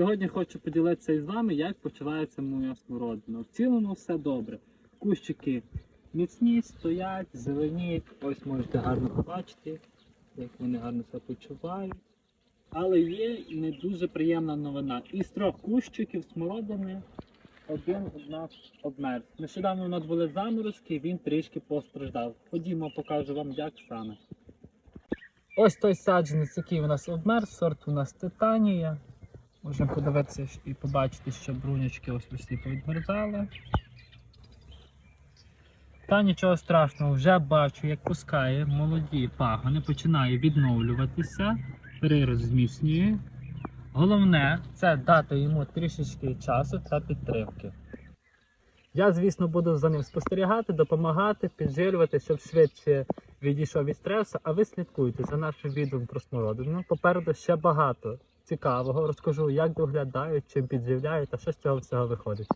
Сьогодні хочу поділитися із вами, як почувається моя смородина. В цілому все добре. Кущики міцні, стоять, зеленіють. Ось можете гарно побачити, як вони гарно себе почувають. Але є не дуже приємна новина. Із трьох кущиків смородини один у нас обмерз. Нещодавно у нас були заморозки, він трішки постраждав. Ходімо, покажу вам, як саме. Ось той саджанець, який у нас обмерз, сорт у нас титанія. Можемо подивитися і побачити, що брунячки ось усі повідмерзали. Та нічого страшного, вже бачу, як пускає молоді пагони, починає відновлюватися, прирост зміцнює. Головне це дати йому трішечки часу та підтримки. Я, звісно, буду за ним спостерігати, допомагати, підживлювати, щоб швидше відійшов від стресу. А ви слідкуйте за нашим відео про смородину. Попереду ще багато цікавого. Розкажу, як доглядають, чим підживляють та що з цього всього виходить.